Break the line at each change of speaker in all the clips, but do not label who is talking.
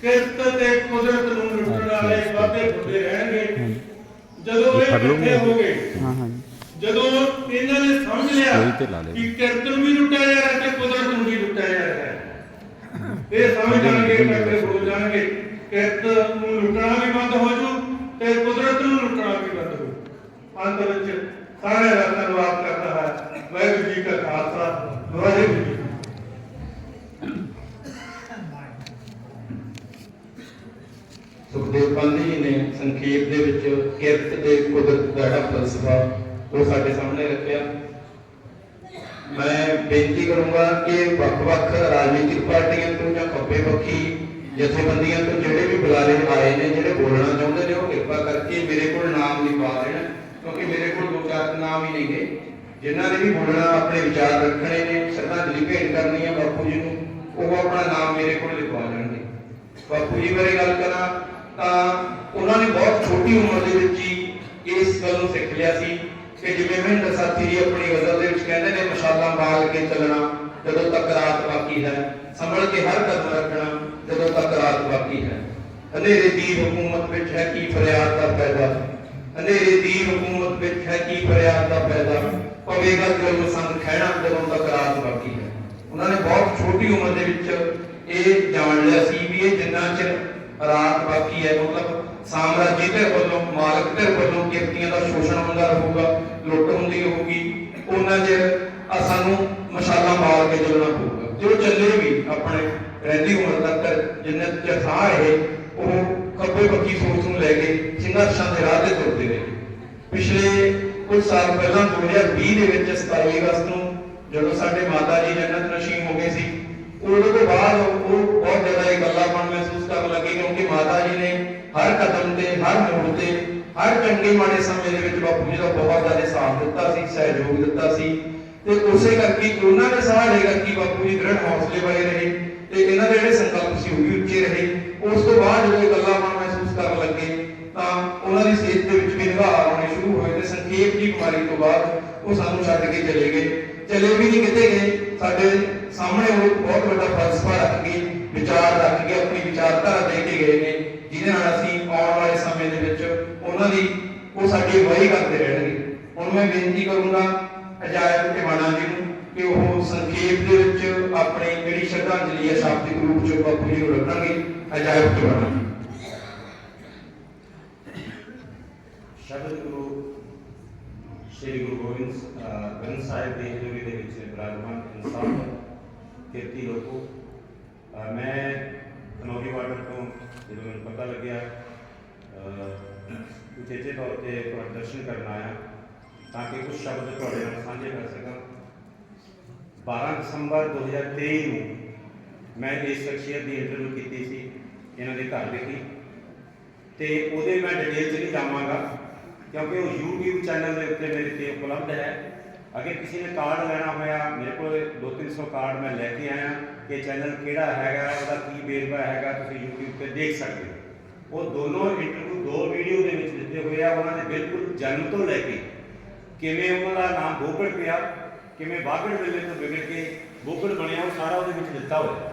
ਕਿਰਤ ਤੇ ਕੁਦਰਤ ਨੂੰ ਲੁੱਟਣ ਵਾਲੇ ਵਾਦੇ ਹੁੰਦੇ ਰਹਿਣਗੇ। ਜਦੋਂ ਇਹ? ਇਕੱਠੇ ਹੋ ਗਏ
ਹਾਂ ਹਾਂ
ਜਦੋਂ ਇਹਨਾਂ ਨੇ ਸਮਝ ਲਿਆ। ਕਿ ਕਿਰਤ ਨੂੰ ਵੀ ਲੁੱਟਿਆ ਜਾ ਰਿਹਾ ਤੇ ਕੁਦਰਤ ਨੂੰ ਵੀ ਲੁੱਟਿਆ ਜਾ ਰਿਹਾ। ਹੈ ਇਹ ਸਮਝ ਜਾਣਗੇ ਇਕੱਠੇ ਹੋ ਜਾਣਗੇ। ਕਿਰਤ ਨੂੰ ਲੁੱਟਣਾ ਵੀ ਬੰਦ ਹੋ ਜੂ ਤੇ ਕੁਦਰਤ ਨੂੰ ਲੁੱਟਣਾ ਵੀ ਬੰਦ ਹੋ ਅੰਤ ਵਿੱਚ ਸਾਰਿਆਂ ਦਾ ਧੰਨਵਾਦ ਕਰਦਾ ਹੈ। ਵਾਹਿਗੁਰੂ ਜੀ ਕਾ ਖਾਲਸਾ ਵਾਹਿਗੁਰੂ ਜੀ ਕੀ ਫਤਿਹ।
ਸੁਖਦੇਵ ਜੀ ਨੇ ਸੰਖੇਪ ਦੇ ਵਿੱਚ ਕਿਰਤ ਤੇ ਕੁਦਰਤ ਦਾ ਜਿਹੜਾ ਫਲਸਫਾ ਉਹ ਸਾਡੇ ਸਾਹਮਣੇ ਰੱਖਿਆ। ਮੈਂ ਬੇਨਤੀ ਕਰੂੰਗਾ ਕਿ ਵੱਖ-ਵੱਖ ਰਾਜਨੀਤਿਕ ਪਾਰਟੀਆਂ ਤੋਂ ਜਾਂ ਖੱਬੇ ਪੱਖੀ ਜਥੇਬੰਦੀਆਂ ਤੋਂ ਜਿਹੜੇ ਵੀ ਬੁਲਾਰੇ ਆਏ ਨੇ, ਜਿਹੜੇ ਬੋਲਣਾ ਚਾਹੁੰਦੇ ਨੇ, ਉਹ ਕਿਰਪਾ ਕਰਕੇ ਮੇਰੇ ਕੋਲ ਨਾਮ ਲਿਖਵਾ ਦੇਣ, ਕਿਉਂਕਿ ਮੇਰੇ ਕੋਲ ਦੋ ਚਾਰ ਨਾਮ ਹੀ ਨੇਗੇ। ਜਿਨ੍ਹਾਂ ਨੇ ਵੀ ਬੋਲਣਾ, ਆਪਣੇ ਵਿਚਾਰ ਰੱਖਣੇ ਨੇ ਸ਼ਰਧਾਂਜਲੀ ਭੇਟ ਕਰਨੀ ਹੈ ਬਾਪੂ ਜੀ ਨੂੰ, ਉਹ ਆਪਣਾ ਨਾਮ ਮੇਰੇ ਕੋਲ ਲਿਖਵਾ ਲੈਣਗੇ ਬਾਪੂ ਜੀ ਬਾਰੇ ਗੱਲ ਕਰਾਂ ਤਾਂ ਉਹਨਾਂ ਨੇ ਬਹੁਤ ਛੋਟੀ ਉਮਰ ਦੇ ਵਿੱਚ ਹੀ ਇਸ ਗੱਲ ਨੂੰ ਸਿੱਖ ਲਿਆ ਸੀ ਕਿ ਜਿਵੇਂ ਮਹਿੰਦਰ ਸਾਥੀ ਜੀ ਆਪਣੀ ਗਜ਼ਲ ਦੇ ਵਿੱਚ ਕਹਿੰਦੇ ਨੇ, ਮਸ਼ਾਲਾ ਮਾਲ ਕੇ ਚੱਲਣਾ ਜਦੋਂ ਤੱਕ ਰਾਤ ਬਾਕੀ ਹੈ, ਸੰਭਲ ਕੇ ਹਰ ਕਦਮ ਰੱਖਣਾ ਜਦੋਂ ਤੱਕ ਰਾਤ ਬਾਕੀ ਹੈ। ਹਨੇਰੇ ਦੀ ਹਕੂਮਤ ਵਿੱਚ ਹੈ ਕੀ ਫਰਿਆਦ ਦਾ ਫਾਇਦਾ? ਹਨੇਰੇ ਦੀ ਹਕੂਮਤ ਵਿੱਚ ਹੈ ਕੀ ਫਰਿਆਦ ਦਾ ਫਾਇਦਾ? ਪਵੇਗਾ ਜੁਰਮ ਸੰਗ ਖਹਿਣਾ ਜਦੋਂ ਤੱਕ ਰਾਤ ਬਾਕੀ ਹੈ। ਉਹਨਾਂ ਨੇ ਬਹੁਤ ਛੋਟੀ ਉਮਰ ਦੇ ਵਿੱਚ ਇਹ ਜਾਣ ਲਿਆ ਸੀ ਵੀ ਇਹ ਜਿੰਨਾ ਚਿਰ ਰਾਤ ਬਾਕੀ ਹੈ, ਮਤਲਬ ਸਾਮਰਾਜੀ ਧਿਰ ਵੱਲੋਂ, ਮਾਲਕ ਧਿਰ ਵੱਲੋਂ ਕਿਰਤੀਆਂ ਦਾ ਸ਼ੋਸ਼ਣ ਹੁੰਦਾ ਰਹੂਗਾ, ਲੁੱਟ ਹੁੰਦੀ ਰਹੂਗੀ ਉਹਨਾਂ ਚਿਰ ਸਾਨੂੰ ਮਸ਼ਾਲਾ ਮਾਰ ਕੇ ਚੱਲਣਾ ਪਊਗਾ। ਜੋ ਚੱਲੇ ਵੀ ਆਪਣੇ ਰਹਿੰਦੀ ਉਮਰ ਤੱਕ, ਜਿੰਨੇ ਚਿਰ ਰਹੇ ਉਹ ਖੱਬੇ ਪੱਕੀ ਸੋਚ ਨੂੰ ਲੈ ਕੇ ਸੰਘਰਸ਼ਾਂ ਦੇ ਰਾਹ ਤੇ ਤੁਰਦੇ ਰਹੇ। ਪਿਛਲੇ ਕੁਝ ਸਾਲ ਪਹਿਲਾਂ 2020 ਦੇ ਵਿੱਚ 27 ਅਗਸਤ ਨੂੰ ਜਦੋਂ ਸਾਡੇ ਮਾਤਾ ਜੀ ਜੰਨਤ ਨਸ਼ੀਮ ਹੋ ਗਏ ਸੀ, ਉਦੋਂ ਤੋਂ ਬਾਅਦ ਉਹ ਬਹੁਤ ਜ਼ਿਆਦਾ ਇਕੱਲਾਪਣ ਮਹਿਸੂਸ ਕਰਨ ਲੱਗੇ ਕਿਉਂਕਿ ਮਾਤਾ ਜੀ ਨੇ ਹਰ ਕਦਮ ਤੇ, ਹਰ ਮੋੜ ਤੇ, ਹਰ ਚੰਗੇ ਮਾੜੇ ਸਮੇਂ ਦੇ ਵਿੱਚ ਬਾਪੂ ਜੀ ਦਾ ਬਹੁਤ ਜ਼ਿਆਦਾ ਸਾਥ ਦਿੱਤਾ ਸੀ, ਸਹਿਯੋਗ ਦਿੱਤਾ ਸੀ। ਤੇ ਉਸੇ ਕਰਕੇ ਉਹਨਾਂ ਦੇ ਸਹਾਰੇ ਕਰਕੇ ਬਾਪੂ ਜੀ ਦ੍ਰਿੜ ਹੌਸਲੇ ਵਾਲੇ ਰਹੇ ਤੇ ਇਹਨਾਂ ਦੇ ਜਿਹੜੇ ਸੰਕਲਪ ਸੀ ਉਹ ਵੀ ਉੱਚੇ ਰਹੇ। ਉਸ ਤੋਂ ਬਾਅਦ ਜਦੋਂ ਇਕੱਲਾਪਣ ਮਹਿਸੂਸ ਕਰਨ ਲੱਗੇ ਤਾਂ ਉਹਨਾਂ ਦੀ ਸਿਹਤ ਦੇ ਵਿੱਚ ਵੀ ਨਿਗਾਹ ਆਉਣੇ ਸ਼ੁਰੂ ਹੋਏ ਤੇ ਸੰਖੇਪ ਦੀ ਬਿਮਾਰੀ ਤੋਂ ਬਾਅਦ ਉਹ ਸਾਨੂੰ ਛੱਡ ਕੇ ਚਲੇ ਗਏ। ਚਲੇ ਵੀ ਨਹੀਂ ਕਿਤੇ ਗਏ। ਸਾਡੇ ਸਾਹਮਣੇ ਉਹ ਬਹੁਤ ਵੱਡਾ ਫਲਸਫਾ ਰੱਖ ਗਏ ਵਿਚਾਰ ਰੱਖ ਕੇ ਆਪਣੀ ਵਿਚਾਰਧਾਰਾ ਦੇ ਕੇ ਗਏ ਨੇ, ਜਿਹਦੇ ਨਾਲ ਅਸੀਂ ਆਉਣ ਵਾਲੇ ਸਮੇਂ ਦੇ ਵਿੱਚ ਉਹਨਾਂ ਦੀ ਉਹ ਸਾਡੀ ਅਗਵਾਈ ਕਰਦੇ ਰਹਿਣਗੇ। ਹੁਣ ਮੈਂ ਬੇਨਤੀ ਕਰੂੰਗਾ ਅਜਾਇਬ ਟਿਵਾਣਾ ਜੀ ਨੂੰ ਕਿ ਉਹ ਸੰਖੇਪ ਦੇ ਵਿੱਚ ਆਪਣੀ ਜਿਹੜੀ ਸ਼ਰਧਾਂਜਲੀ ਹੈ ਸ਼ਾਬਦਿਕ ਰੂਪ ਚ ਬਾਪੂ ਜੀ ਨੂੰ ਰੱਖਣਗੇ, ਅਜਾਇਬ ਟਿਵਾਣਾ ਜੀ।
ਸ਼ਬਦ ਗੁਰੂ ਸ੍ਰੀ ਗੁਰੂ ਗੋਬਿੰਦ ਗ੍ਰੰਥ ਸਾਹਿਬ ਦੀ ਹਜ਼ੂਰੀ ਦੇ ਵਿੱਚ ਬਿਰਾਜਮਾਨ ਇਨਸਾਨ ਕਿਰਤੀ ਲੋਕੋ ਮੈਂ ਕਨੌਰੀ ਬਾਰਡਰ ਤੋਂ ਜਦੋਂ ਮੈਨੂੰ ਪਤਾ ਲੱਗਿਆ ਉਚੇਚੇ ਤੌਰ ਤੇ ਤੁਹਾਡੇ ਦਰਸ਼ਨ ਕਰਨ ਆਇਆ, ਤਾਂ ਕਿ ਕੁਝ ਸ਼ਬਦ ਤੁਹਾਡੇ ਨਾਲ ਸਾਂਝੇ ਕਰ ਸਕਾਂ। 12 ਦਸੰਬਰ 2023 ਨੂੰ ਮੈਂ ਇਸ ਸ਼ਖਸੀਅਤ ਦੀ ਇੰਟਰਵਿਊ ਕੀਤੀ ਸੀ, ਇਹਨਾਂ ਦੇ ਘਰ ਵਿਖੇ। ਤੇ ਉਹਦੇ ਮੈਂ ਡਿਟੇਲ 'ਚ ਨਹੀਂ ਜਾਵਾਂਗਾ, ਕਿਉਂਕਿ ਉਹ YouTube ਚੈਨਲ ਦੇ ਉੱਤੇ ਮੇਰੇ ਤੇ ਉਪਲਬਧ ਹੈ। ਅਗਰ ਕਿਸੇ ਨੇ ਕਾਰਡ ਲੈਣਾ ਹੋਇਆ, ਮੇਰੇ ਕੋਲ 2-300 ਕਾਰਡ ਮੈਂ ਲੈ ਕੇ ਆਇਆ। ਕਿ ਚੈਨਲ ਕਿਹੜਾ ਹੈਗਾ, ਉਹਦਾ ਕੀ ਵੇਰਵਾ ਹੈਗਾ, ਤੁਸੀਂ YouTube ਤੇ ਦੇਖ ਸਕਦੇ ਹੋ। ਉਹ ਦੋਨੋਂ ਇੰਟਰਵਿਊ ਦੋ ਵੀਡੀਓ ਦੇ ਵਿੱਚ ਦਿੱਤੇ ਹੋਏ ਆ, ਉਹਨਾਂ ਨੇ ਬਿਲਕੁਲ ਜਨਮ ਤੋਂ ਲੈ ਕੇ ਕਿਵੇਂ ਉਹਨਾਂ ਦਾ ਨਾਮ ਬੋਗੜ ਪਿਆ, ਕਿਵੇਂ ਬਾਗੜ ਵੇਲੇ ਤੋਂ ਵਿਗੜ ਕੇ ਬੋਗੜ ਬਣਿਆ, ਉਹ ਸਾਰਾ ਉਹਦੇ ਵਿੱਚ ਦਿੱਤਾ ਹੋਇਆ।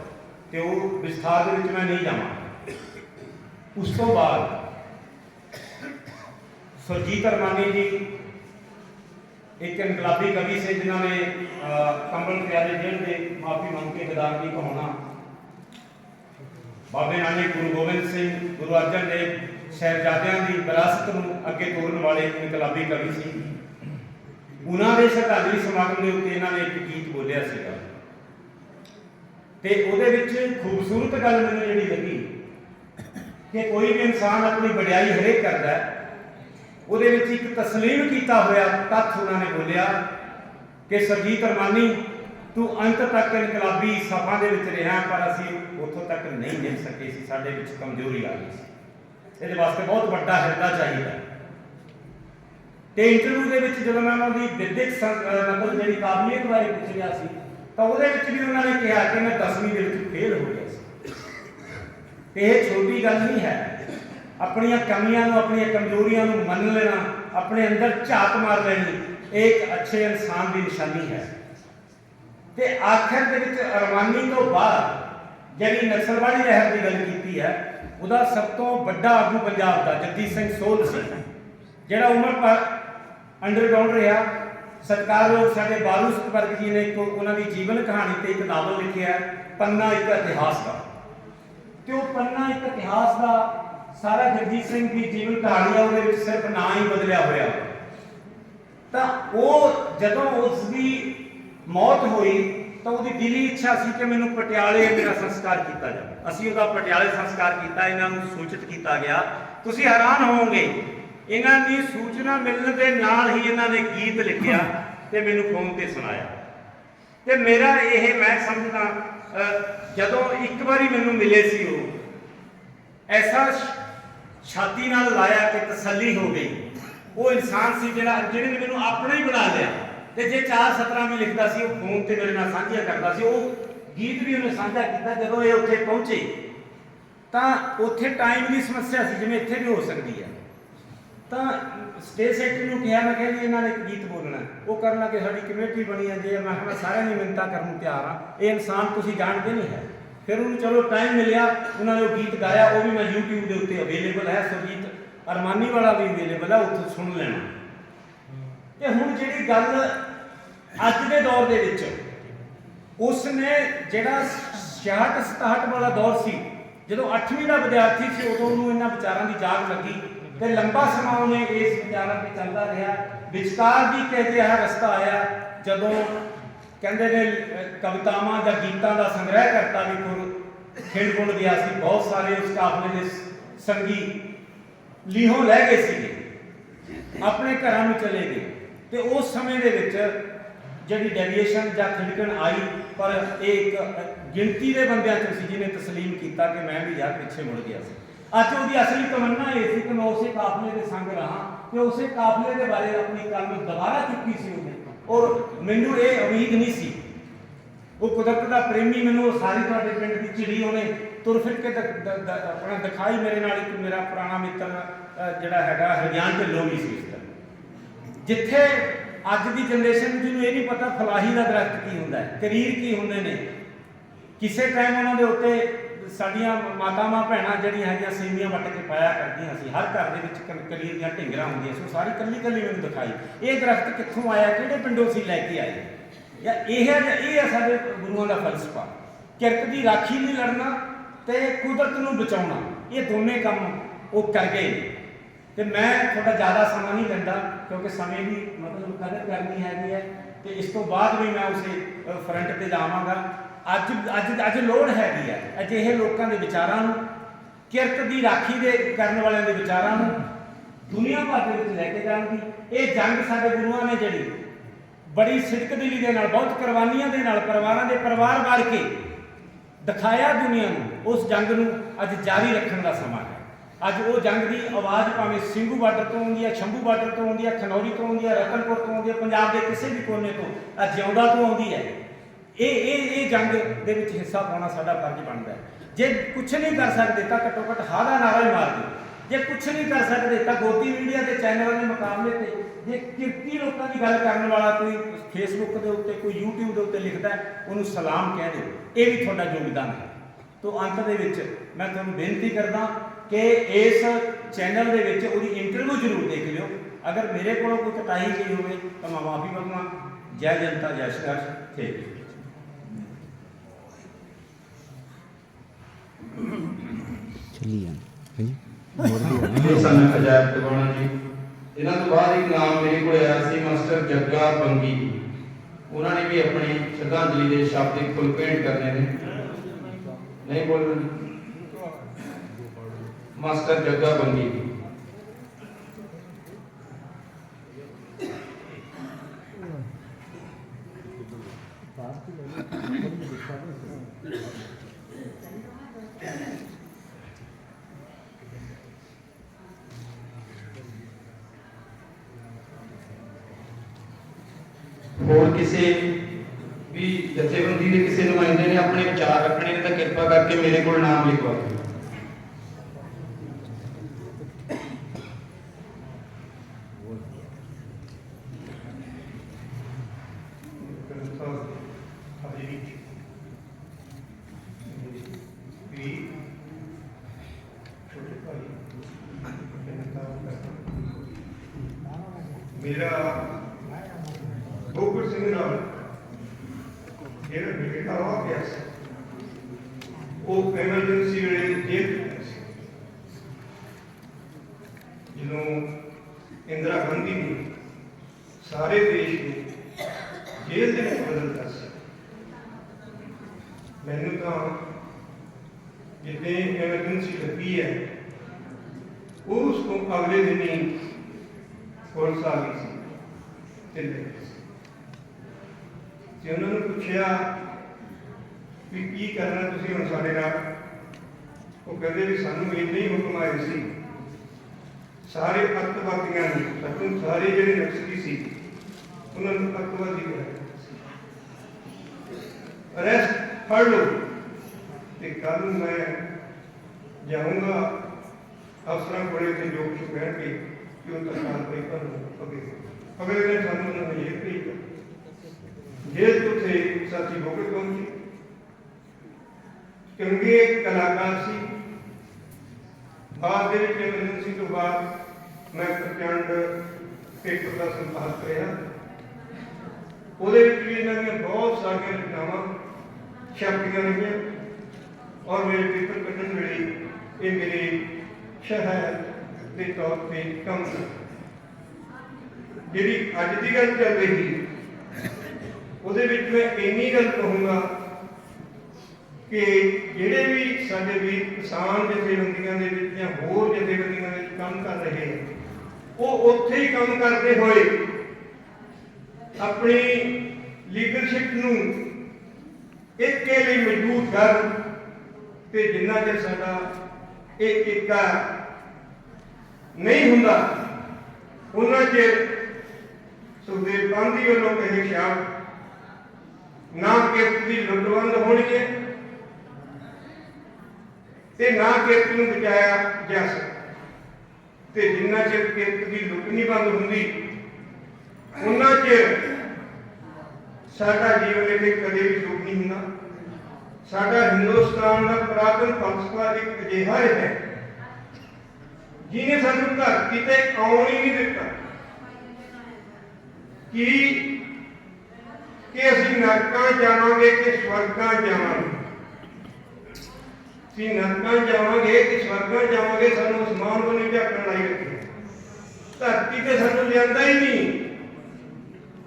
ਤੇ ਉਹ ਵਿਸਥਾਰ ਦੇ ਵਿੱਚ ਮੈਂ ਨਹੀਂ ਜਾਵਾਂ। ਉਸ ਤੋਂ ਬਾਅਦ ਸੁਰਜੀਤ ਅਰਮਾਨੀ ਜੀ ਇੱਕ ਇਨਕਲਾਬੀ ਕਵੀ ਸੇ ਜਿਨ੍ਹਾਂ ਨੇ ਕੰਬਲ ਪਿਆਰੇ ਜੇਲ੍ਹ ਦੇ ਮਾਫੀ ਮੰਗ ਕੇ ਗਦਾਰਨੀ ਕਹਾਉਣਾ ਬਾਬੇ ਨਾਨਕ ਗੁਰੂ ਗੋਬਿੰਦ ਸਿੰਘ, ਗੁਰੂ ਅਰਜਨ ਦੇਵ ਸਾਹਿਬਜ਼ਾਦਿਆਂ ਦੀ ਵਿਰਾਸਤ ਨੂੰ ਅੱਗੇ ਤੋਰਨ ਵਾਲੇ ਇਨਕਲਾਬੀ ਕਵੀ ਸੀ। ਉਹਨਾਂ ਦੇ ਸ਼ਰਧਾਂਜਲੀ ਸਮਾਗਮ ਦੇ ਉੱਤੇ ਇਹਨਾਂ ਨੇ ਇੱਕ ਗੀਤ ਬੋਲਿਆ ਸੀਗਾ। ਤੇ ਉਹਦੇ ਵਿੱਚ ਖੂਬਸੂਰਤ ਗੱਲ ਮੈਨੂੰ ਜਿਹੜੀ ਲੱਗੀ ਕਿ ਕੋਈ ਵੀ ਇਨਸਾਨ ਆਪਣੀ ਵਡਿਆਈ ਹਰੇਕ ਕਰਦਾ ਹੈ। ਉਹਦੇ ਵਿੱਚ ਇੱਕ ਤਸਲੀਮ ਕੀਤਾ ਹੋਇਆ ਤੱਥ ਉਹਨਾਂ ਨੇ ਬੋਲਿਆ ਕਿ ਸਰਜੀਤ ਰਮਾਨੀ ਤੂੰ ਅੰਤ ਤੱਕ ਇਨਕਲਾਬੀ ਸਫਾ ਦੇ ਵਿੱਚ ਰਿਹਾ, ਪਰ ਅਸੀਂ ਉੱਥੋਂ ਤੱਕ ਨਹੀਂ ਮਿਲ ਸਕੇ ਸੀ, ਸਾਡੇ ਵਿੱਚ ਕਮਜ਼ੋਰੀ ਆ ਗਈ ਸੀ। ਇਹਦੇ ਵਾਸਤੇ ਬਹੁਤ ਵੱਡਾ ਹਿਰਦਾ ਚਾਹੀਦਾ ਤੇ ਇੰਟਰਵਿਊ ਦੇ ਵਿੱਚ ਜਦੋਂ ਮੈਂ ਉਹਨਾਂ ਦੀ ਵਿਦਿਅਕ ਸੰ- ਮਤਲਬ ਜਿਹੜੀ ਕਾਬਲੀਅਤ ਬਾਰੇ ਪੁੱਛ ਰਿਹਾ ਸੀ, ਤਾਂ ਉਹਦੇ ਵਿੱਚ ਵੀ ਉਹਨਾਂ ਨੇ ਕਿਹਾ ਕਿ ਮੈਂ 10ਵੀਂ ਦੇ ਵਿੱਚ ਫੇਲ ਹੋ ਗਿਆ ਸੀ। ਤੇ ਇਹ ਛੋਟੀ ਗੱਲ ਨਹੀਂ ਹੈ। ਆਪਣੀਆਂ ਕਮੀਆਂ ਨੂੰ, ਆਪਣੀਆਂ ਕਮਜ਼ੋਰੀਆਂ ਨੂੰ ਮੰਨ ਲੈਣਾ, ਆਪਣੇ ਅੰਦਰ ਝਾਤ ਮਾਰ ਲੈਣੀ, ਇਹ ਇੱਕ ਅੱਛੇ ਇਨਸਾਨ ਦੀ ਨਿਸ਼ਾਨੀ ਹੈ। ਤੇ ਆਖਰ ਦੇ ਵਿੱਚ ਅਰਮਾਨੀ ਤੋਂ ਬਾਅਦ ਜਿਹੜੀ ਨਕਸਲਵਾਦੀ ਲਹਿਰ ਦੀ ਗੱਲ ਕੀਤੀ ਹੈ, ਉਹਦਾ ਸਭ ਤੋਂ ਵੱਡਾ ਆਗੂ ਪੰਜਾਬ ਦਾ ਜਗਜੀਤ ਸਿੰਘ ਸੋਧ ਸੀ। ਜਿਹੜਾ ਉਮਰ ਪਰ ਅੰਡਰਗਰਾਉਂਡ ਰਿਹਾ। ਸਤਿਕਾਰਯੋਗ ਸਾਡੇ ਬਾਰੂ ਸਤਵਰਗ ਜੀ ਨੇ ਇੱਕ ਉਹਨਾਂ ਦੀ ਜੀਵਨ ਕਹਾਣੀ ਤੇ ਇੱਕ ਨਾਵਲ ਲਿਖਿਆ ਪੰਨਾ ਇੱਕ ਇਤਿਹਾਸ ਦਾ। ਤੇ ਉਹ ਪੰਨਾ ਇੱਕ ਇਤਿਹਾਸ ਦਾ ਸਾਰਾ ਗੁਰਜੀਤ ਸਿੰਘ ਦੀ ਜੀਵਨ ਕਹਾਣੀ ਆ, ਉਹਦੇ ਵਿੱਚ ਸਿਰਫ ਨਾਂ ਹੀ ਬਦਲਿਆ ਹੋਇਆ। ਤਾਂ ਉਹ ਜਦੋਂ ਉਸ ਦੀ ਮੌਤ ਹੋਈ, ਤਾਂ ਉਹਦੀ ਦਿਲੀ ਇੱਛਾ ਸੀ ਕਿ ਮੈਨੂੰ ਪਟਿਆਲੇ ਮੇਰਾ ਸੰਸਕਾਰ ਕੀਤਾ ਜਾਵੇ। ਅਸੀਂ ਉਹਦਾ ਪਟਿਆਲੇ ਸੰਸਕਾਰ ਕੀਤਾ, ਇਹਨਾਂ ਨੂੰ ਸੂਚਿਤ ਕੀਤਾ ਗਿਆ। ਤੁਸੀਂ ਹੈਰਾਨ ਹੋਵੋਗੇ, ਇਹਨਾਂ ਦੀ ਸੂਚਨਾ ਮਿਲਣ ਦੇ ਨਾਲ ਹੀ ਇਹਨਾਂ ਨੇ ਗੀਤ ਲਿਖਿਆ ਤੇ ਮੈਨੂੰ ਫੋਨ ਤੇ ਸੁਣਾਇਆ। ਤੇ ਮੇਰਾ ਇਹ ਮੈਂ ਸਮਝਦਾ ਜਦੋਂ ਇੱਕ ਵਾਰੀ ਮੈਨੂੰ ਮਿਲੇ ਸੀ ਉਹ, ਐਸਾ ਛਾਤੀ ਨਾਲ ਲਾਇਆ ਕਿ ਤਸੱਲੀ ਹੋ ਗਈ। ਉਹ ਇਨਸਾਨ ਸੀ ਜਿਹੜਾ ਜਿਹਨੇ ਨੇ ਮੈਨੂੰ ਆਪਣਾ ਹੀ ਬਣਾ ਲਿਆ। ਤੇ ਜੇ ਚਾਰ ਸਤਰਾਂ ਮੈਂ ਲਿਖਦਾ ਸੀ, ਉਹ ਫੋਨ ਤੇ ਮੇਰੇ ਨਾਲ ਸਾਂਝਾ ਕਰਦਾ ਸੀ। ਉਹ ਗੀਤ ਵੀ ਉਹਨੇ ਸਾਂਝਾ ਕੀਤਾ ਜਦੋਂ ਇਹ ਉੱਥੇ ਪਹੁੰਚੇ। ਤਾਂ ਉੱਥੇ ਟਾਈਮ ਦੀ ਸਮੱਸਿਆ ਸੀ, ਜਿਵੇਂ ਇੱਥੇ ਵੀ ਹੋ ਸਕਦੀ ਹੈ। ਤਾਂ ਸਟੇਜ ਸੈਕਟਰੀ ਨੂੰ ਕਿਹਾ, ਮੈਂ ਕਿਹਾ ਜੀ, ਇਹਨਾਂ ਨੇ ਗੀਤ ਬੋਲਣਾ ਉਹ ਕਰਨ ਲੱਗੇ, ਸਾਡੀ ਕਮੇਟੀ ਬਣੀ ਹੈ, ਜੇ ਮੈਂ ਸਾਰਿਆਂ ਦੀ ਮਿੰਤਾ ਕਰਨ ਨੂੰ ਤਿਆਰ ਹਾਂ। ਇਹ ਇਨਸਾਨ ਤੁਸੀਂ ਜਾਣਦੇ ਨਹੀਂ ਹੈ। ਫਿਰ ਉਹਨੂੰ ਚਲੋ ਟਾਈਮ ਮਿਲਿਆ, ਉਹਨਾਂ ਨੇ ਉਹ ਗੀਤ ਗਾਇਆ, ਉਹ ਵੀ ਮੈਂ YouTube ਦੇ ਉੱਤੇ ਅਵੇਲੇਬਲ ਹੈ ਸੁਰਜੀਤ ਅਰਮਾਨੀ ਵਾਲਾ ਵੀ ਅਵੇਲੇਬਲ ਹੈ, ਉੱਥੋਂ ਸੁਣ ਲੈਣਾ। ਤੇ ਹੁਣ ਜਿਹੜੀ ਗੱਲ ਅੱਜ ਦੇ ਦੌਰ ਦੇ ਵਿੱਚ ਉਸ ਨੇ ਜਿਹੜਾ 66 67 ਵਾਲਾ ਦੌਰ ਸੀ, ਜਦੋਂ 8ਵੀਂ ਦਾ ਵਿਦਿਆਰਥੀ ਸੀ, ਉਦੋਂ ਉਹਨੂੰ ਇਹਨਾਂ ਵਿਚਾਰਾਂ ਦੀ ਜਾਗ ਲੱਗੀ। ਤੇ ਲੰਬਾ ਸਮਾਂ ਉਹਨੇ ਇਸ ਵਿਚਾਰਾਂ ਤੇ ਚੱਲਦਾ ਰਿਹਾ। ਵਿਚਕਾਰ ਦੀ ਕਹਿੰਦੇ ਆ ਰਸਤਾ ਆਇਆ, ਜਦੋਂ ਕਹਿੰਦੇ ਨੇ ਕਵਿਤਾਵਾਂ ਜਾਂ ਗੀਤਾਂ ਦਾ ਸੰਗ੍ਰਹਿ ਕਰਤਾ ਵੀ ਪੁਰ ਖੇਡ ਗਿਆ ਸੀ ਬਹੁਤ ਸਾਰੇ ਉਸ ਕਾਫਲੇ ਦੇ ਸੰਗੀ ਲੀਹੋਂ ਲੈ ਗਏ ਸੀਗੇ। ਆਪਣੇ ਘਰਾਂ ਨੂੰ ਚਲੇ ਗਏ। ਤੇ ਉਸ ਸਮੇਂ ਦੇ ਵਿੱਚ ਜਿਹੜੀ ਡੈਵੀਏਸ਼ਨ ਜਾਂ ਖਿੜਕਣ ਆਈ, ਪਰ ਇਹ ਇੱਕ ਗਿਣਤੀ ਦੇ ਬੰਦਿਆਂ ਚ ਸੀ ਜਿਹਨੇ ਤਸਲੀਮ ਕੀਤਾ ਕਿ ਮੈਂ ਵੀ ਯਾਰ ਪਿੱਛੇ ਮੁੜ ਗਿਆ ਸੀ। ਅੱਜ ਉਹਦੀ ਅਸਲੀ ਤਮੰਨਾ ਇਹ ਸੀ ਕਿ ਮੈਂ ਉਸੇ ਕਾਫਲੇ ਦੇ ਸੰਗ ਰਹਾ ਤੇ ਉਸੇ ਕਾਫਲੇ ਦੇ ਬਾਰੇ ਆਪਣੀ ਕਲਮ ਦੁਬਾਰਾ ਚੁੱਕੀ ਸੀ ਉਹਨੇ। ਔਰ ਮੈਨੂੰ ਇਹ ਉਮੀਦ ਨਹੀਂ ਸੀ। ਉਹ ਕੁਦਰਤ ਦਾ ਪ੍ਰੇਮੀ ਮੈਨੂੰ ਸਾਰੀ ਤੁਹਾਡੇ ਪਿੰਡ ਦੀ ਚਿੜੀ ਉਹਨੇ ਤੁਰ ਫਿਰ ਕੇ ਆਪਣਾ ਦਿਖਾਈ ਮੇਰੇ ਨਾਲ ਇੱਕ ਮੇਰਾ ਪੁਰਾਣਾ ਮਿੱਤਰ ਜਿਹੜਾ ਹੈਗਾ ਹਰਿਆਣ ਢਿੱਲੋਂ ਵੀ ਸੀ ਇਸ ਤਰ੍ਹਾਂ ਜਿੱਥੇ ਅੱਜ ਦੀ ਜਨਰੇਸ਼ਨ ਜਿਹਨੂੰ ਇਹ ਨਹੀਂ ਪਤਾ ਫਲਾਹੀ ਦਾ ਦਰਖਤ ਕੀ ਹੁੰਦਾ ਹੈ, ਕਰੀਰ ਕੀ ਹੁੰਦੇ ਨੇ। ਕਿਸੇ ਟਾਈਮ ਉਹਨਾਂ ਦੇ ਉੱਤੇ ਸਾਡੀਆਂ ਮਾਤਾਵਾਂ, ਭੈਣਾਂ ਜਿਹੜੀਆਂ ਹੈਗੀਆਂ ਸੇਮੀਆਂ ਵੱਟ ਕੇ ਪਾਇਆ ਕਰਦੀਆਂ ਸੀ, ਹਰ ਘਰ ਦੇ ਵਿੱਚ ਕ- ਦੀਆਂ ਢਿੰਗਰਾਂ ਹੁੰਦੀਆਂ ਸੀ, ਉਹ ਸਾਰੀ ਕੱਲੀ ਕੱਲੀ ਮੈਨੂੰ ਦਿਖਾਈ। ਇਹ ਦਰਖਤ ਕਿੱਥੋਂ ਆਇਆ, ਕਿਹੜੇ ਪਿੰਡੋਂ ਸੀ ਲੈ ਕੇ ਆਏ? ਜਾਂ ਇਹ ਹੈ ਇਹ ਹੈ ਸਾਡੇ ਗੁਰੂਆਂ ਦਾ ਫਲਸਫਾ? ਕਿਰਤ ਦੀ ਰਾਖੀ ਲਈ ਲੜਨਾ ਤੇ ਕੁਦਰਤ ਨੂੰ ਬਚਾਉਣਾ, ਇਹ ਦੋਨੇ ਕੰਮ ਉਹ ਕਰ ਗਏ। ਨੇ। ਤੇ ਮੈਂ ਥੋੜਾ ਜ਼ਿਆਦਾ ਸਮਾਂ ਨਹੀਂ ਲੈਂਦਾ, ਕਿਉਂਕਿ ਸਮੇਂ ਦੀ ਮਤਲਬ ਕਦਰ ਕਰਨੀ ਹੈਗੀ ਹੈ, ਤੇ ਇਸ ਤੋਂ ਬਾਅਦ ਵੀ ਮੈਂ ਉਸੇ ਫਰੰਟ ਤੇ ਜਾਵਾਂਗਾ। ਅੱਜ ਅੱਜ ਅੱਜ ਲੋੜ ਹੈਗੀ ਹੈ ਅਜਿਹੇ ਲੋਕਾਂ ਦੇ ਵਿਚਾਰਾਂ ਨੂੰ, ਕਿਰਤ ਦੀ ਰਾਖੀ ਦੇ ਕਰਨ ਵਾਲਿਆਂ ਦੇ ਵਿਚਾਰਾਂ ਨੂੰ ਦੁਨੀਆ ਭਰ ਦੇ ਵਿੱਚ ਲੈ ਕੇ ਜਾਣ ਦੀ ਇਹ ਜੰਗ ਸਾਡੇ ਗੁਰੂਆਂ ਨੇ ਜਿਹੜੀ ਬੜੀ ਸਿੱਧਕ ਦੇ ਨਾਲ, ਬਹੁਤ ਕੁਰਬਾਨੀਆਂ ਦੇ ਨਾਲ, ਪਰਿਵਾਰਾਂ ਦੇ ਪਰਿਵਾਰ ਵਾਰ ਕੇ ਦਿਖਾਇਆ ਦੁਨੀਆ ਨੂੰ, ਉਸ ਜੰਗ ਨੂੰ ਅੱਜ ਜਾਰੀ ਰੱਖਣ ਦਾ ਸਮਾਂ ਹੈ। ਅੱਜ ਉਹ ਜੰਗ ਦੀ ਆਵਾਜ਼ ਭਾਵੇਂ ਸਿੰਘੂ ਬਾਰਡਰ ਤੋਂ ਆਉਂਦੀ ਹੈ ਸ਼ੰਭੂ ਬਾਰਡਰ ਤੋਂ ਆਉਂਦੀ ਹੈ ਖਨੌਰੀ ਤੋਂ ਆਉਂਦੀ ਹੈ ਰਤਨਪੁਰ ਤੋਂ ਆਉਂਦੀ ਹੈ ਪੰਜਾਬ ਦੇ ਕਿਸੇ ਵੀ ਕੋਨੇ ਤੋਂ ਆ ਜਿਉਂਦਾ ਤੋਂ ਆਉਂਦੀ ਹੈ। ਇਹ ਇਹ ਇਹ ਜੰਗ ਦੇ ਵਿੱਚ ਹਿੱਸਾ ਪਾਉਣਾ ਸਾਡਾ ਫਰਜ਼ ਬਣਦਾ ਹੈ। ਜੇ ਕੁਝ ਨਹੀਂ ਕਰ ਸਕਦੇ ਤਾਂ ਘੱਟੋ ਘੱਟ ਹਾਂ ਦਾ ਨਾਰਾ ਹੀ ਮਾਰ ਦਿਓ। ਜੇ ਕੁਝ ਨਹੀਂ ਕਰ ਸਕਦੇ ਤਾਂ ਗੋਦੀ ਮੀਡੀਆ ਦੇ ਚੈਨਲਾਂ ਦੇ ਮੁਕਾਬਲੇ ਤੇ ਜੇ ਕਿਰਤੀ ਲੋਕਾਂ ਦੀ ਗੱਲ ਕਰਨ ਵਾਲਾ ਕੋਈ ਫੇਸਬੁੱਕ ਦੇ ਉੱਤੇ, ਕੋਈ YouTube ਦੇ ਉੱਤੇ ਲਿਖਦਾ ਉਹਨੂੰ ਸਲਾਮ ਕਹਿ ਦਿਓ। ਇਹ ਵੀ ਤੁਹਾਡਾ ਯੋਗਦਾਨ ਹੈ। ਤੋਂ ਅੰਤ ਦੇ ਵਿੱਚ ਮੈਂ ਤੁਹਾਨੂੰ ਬੇਨਤੀ ਕਰਦਾ ਕਿ ਇਸ ਚੈਨਲ ਦੇ ਵਿੱਚ ਉਹਦੀ ਇੰਟਰਵਿਊ ਜ਼ਰੂਰ ਦੇਖ ਲਿਓ। ਅਗਰ ਮੇਰੇ ਕੋਲੋਂ ਕੋਈ ਕਟਾਈ ਗਈ ਹੋਵੇ ਤਾਂ ਮੈਂ ਮਾਫੀ ਮੰਗਾਂ ਜੈ ਜਨਤਾ, ਜੈ ਸੰਘਰਸ਼ ਠੀਕ ਹੈ?
ਇਹ ਸਾਨੂੰ ਅਜਾਇਬ ਦਿਵਾਣਾ ਜੀ। ਇਹਨਾਂ ਤੋਂ ਬਾਅਦ ਇੱਕ ਨਾਮ ਮੇਰੇ ਕੋਲ ਆਇਆ ਸੀ ਮਾਸਟਰ ਜੱਗਾ ਬੰਗੀ ਉਹਨਾਂ ਨੇ ਵੀ ਆਪਣੀ ਸ਼ਰਧਾਂਜਲੀ ਦੇ ਸ਼ਬਦ ਇੱਕ ਫੁੱਲ ਪੇਂਟ ਕਰਨੇ ਨੇ। ਨਹੀਂ ਬੋਲਣਾ ਮਾਸਟਰ ਜੱਗਾ ਬੰਗੀ ਹੋਰ ਕਿਸੇ ਵੀ ਜਥੇਬੰਦੀ ਦੇ ਕਿਸੇ ਨੁਮਾਇੰਦੇ ਨੇ ਆਪਣੇ ਵਿਚਾਰ ਰੱਖਣੇ ਨੇ ਤਾਂ ਕਿਰਪਾ ਕਰਕੇ ਮੇਰੇ ਕੋਲ ਨਾਮ ਲਿਖਵਾ ਦਿਓ
ਹਾਜ਼ਰੀ ਮੇਰਾ ਗੋਬਰ ਸਿੰਘ ਨਾਲ ਜਿਹੜਾ ਬੇਟਾ ਹੋ ਗਿਆ ਸੀ। ਉਹ ਐਮਰਜੈਂਸੀ ਵੇਲੇ ਜੇਲ੍ਹ ਚ ਸੀ। ਜਦੋਂ ਇੰਦਰਾ ਗਾਂਧੀ ਨੇ ਸਾਰੇ ਦੇਸ਼ ਨੂੰ ਜੇਲ੍ਹ ਦੇ ਵਿੱਚ ਬਦਲਤਾ ਸੀ, ਮੈਨੂੰ ਤਾਂ ਜਿੱਦੇ ਐਮਰਜੈਂਸੀ ਲੱਗੀ ਹੈ, ਉਸ ਤੋਂ ਅਗਲੇ ਦਿਨ ਹੀ ਪੁਲਿਸ ਆ ਗਈ ਸੀ ਤੇ ਲੈ ਗਈ ਸੀ ਤੇ ਉਹਨਾਂ ਨੂੰ ਪੁੱਛਿਆ ਵੀ ਕੀ ਕਰਨਾ ਤੁਸੀਂ ਹੁਣ ਸਾਡੇ ਨਾਲ, ਉਹ ਕਹਿੰਦੇ ਵੀ ਸਾਨੂੰ ਇੰਨੇ ਹੀ ਹੁਕਮ ਆਏ ਸੀ। ਸਾਰੇ ਅੱਤਵਾਦੀਆਂ ਨੂੰ ਸਾਨੂੰ ਸਾਰੇ ਜਿਹੜੇ ਨਕਸਲੀ ਸੀ, ਉਹਨਾਂ ਨੂੰ ਅੱਤਵਾਦੀ ਕਿਹਾ ਅਰੈਸਟ ਫੜ ਲਓ ਤੇ ਕੱਲ ਨੂੰ ਮੈਂ ਜਾਊਂਗਾ ਅਫਸਰਾਂ ਕੋਲੇ ਤੇ ਜੋ ਕੁਛ ਕਹਿਣਗੇ ਕਿ ਉਹ ਤਸਕਾਰ ਪਈ ਕਰ ਅਗੇ ਅਗਲੇ ਦਿਨ ਸਾਨੂੰ ਉਹਨਾਂ ਨੇ ਇਹ ਭੇਜਿਆ। ਜੇ ਤੋਂ ਉੱਥੇ ਸਾਥੀ ਹੋ ਪਹੁੰਚੀ ਪਹੁੰਚੇ ਚੰਗੇ ਕਲਾਕਾਰ ਸੀ। ਬਾਅਦ ਦੇ ਵਿੱਚ ਐਮਰਜੈਂਸੀ ਤੋਂ ਬਾਅਦ ਮੈਂ ਪ੍ਰਚੰਡ ਪੇਪਰ ਦਾ ਸੰਪਾਦਕ ਰਿਹਾ। ਉਹਦੇ ਵਿੱਚ ਵੀ ਇਹਨਾਂ ਦੀਆਂ ਬਹੁਤ ਸਾਰੀਆਂ ਰਚਨਾਵਾਂ ਛਾਪੀਆਂ ਰਹੀਆਂ। ਔਰ ਮੇਰੇ ਪੇਪਰ ਕੱਢਣ ਵੇਲੇ ਇਹ ਮੇਰੇ ਸ਼ਹਿਰ ਦੇ ਤੌਰ ਤੇ ਕੰਮ ਕੀਤਾ। ਜਿਹੜੀ ਅੱਜ ਦੀ ਗੱਲ ਚੱਲ ਰਹੀ ਉਹਦੇ ਵਿੱਚ ਮੈਂ ਇੰਨੀ ਗੱਲ ਕਹੂੰਗਾ ਕਿ ਜਿਹੜੇ ਵੀ ਸਾਡੇ ਵੀਰ ਕਿਸਾਨ ਜਥੇਬੰਦੀਆਂ ਦੇ ਵਿੱਚ ਜਾਂ ਹੋਰ ਜਥੇਬੰਦੀਆਂ ਵਿੱਚ ਕੰਮ ਕਰ ਰਹੇ ਨੇ, ਉਹ ਉੱਥੇ ਹੀ ਕੰਮ ਕਰਦੇ ਹੋਏ ਆਪਣੀ ਲੀਡਰਸ਼ਿਪ ਨੂੰ ਇੱਕੇ ਲਈ ਮਜ਼ਬੂਤ ਕਰ ਤੇ ਜਿੰਨਾ ਚਿਰ ਸਾਡਾ ਇਹ ਏਕਾ ਨਹੀਂ ਹੁੰਦਾ, ਉਹਨਾਂ ਚਿਰ ਸੁਖਦੇਵ ਗਾਂਧੀ ਵੱਲੋਂ ਕਹੇ ਸ਼ਬਦ ਨਾ ਕਿਰਤ ਦੀ ਲੁੱਟਵੰਦ ਹੋਣੀ ਹੈ ਤੇ ਨਾ ਕਿਰਤ ਨੂੰ ਬਚਾਇਆ ਜਾ ਸਕਦਾ ਤੇ ਜਿੰਨਾ ਚਿਰ ਕਿਰਤ ਦੀ ਲੁੱਟ ਨਹੀਂ ਬੰਦ ਹੁੰਦੀ ਉਹਨਾਂ ਚਿਰ ਸਾਡਾ ਜੀਵਨ ਇੱਥੇ ਕਦੇ ਵੀ ਸੁਖ ਨਹੀਂ ਹੁੰਦਾ। ਸਾਡਾ ਹਿੰਦੁਸਤਾਨ ਦਾ ਪ੍ਰਾਤਨ ਫਲਸਫਾ ਇੱਕ ਅਜਿਹਾ ਹੈ, ਜਿਹਨੇ ਸਾਨੂੰ ਧਰਤੀ ਤੇ ਆਉਣ ਹੀ ਨਹੀਂ ਦਿੱਤਾ। ਕਿ ਕਿ ਅਸੀਂ ਨਰਕਾਂ ਜਾਵਾਂਗੇ ਕਿ ਸਵਰਗਾਂ ਜਾਵਾਂਗੇ? ਅਸੀਂ ਨਰਕਾਂ ਜਾਵਾਂਗੇ ਕਿ ਸਵਰਗਾਂ ਜਾਵਾਂਗੇ, ਸਾਨੂੰ ਅਸਮਾਨ ਤੋਂ ਨਹੀਂ ਝਾਕਣ ਲਾਈ ਰੱਖੀ ਧਰਤੀ ਤੇ ਸਾਨੂੰ ਲਿਆਂਦਾ ਹੀ ਨਹੀਂ।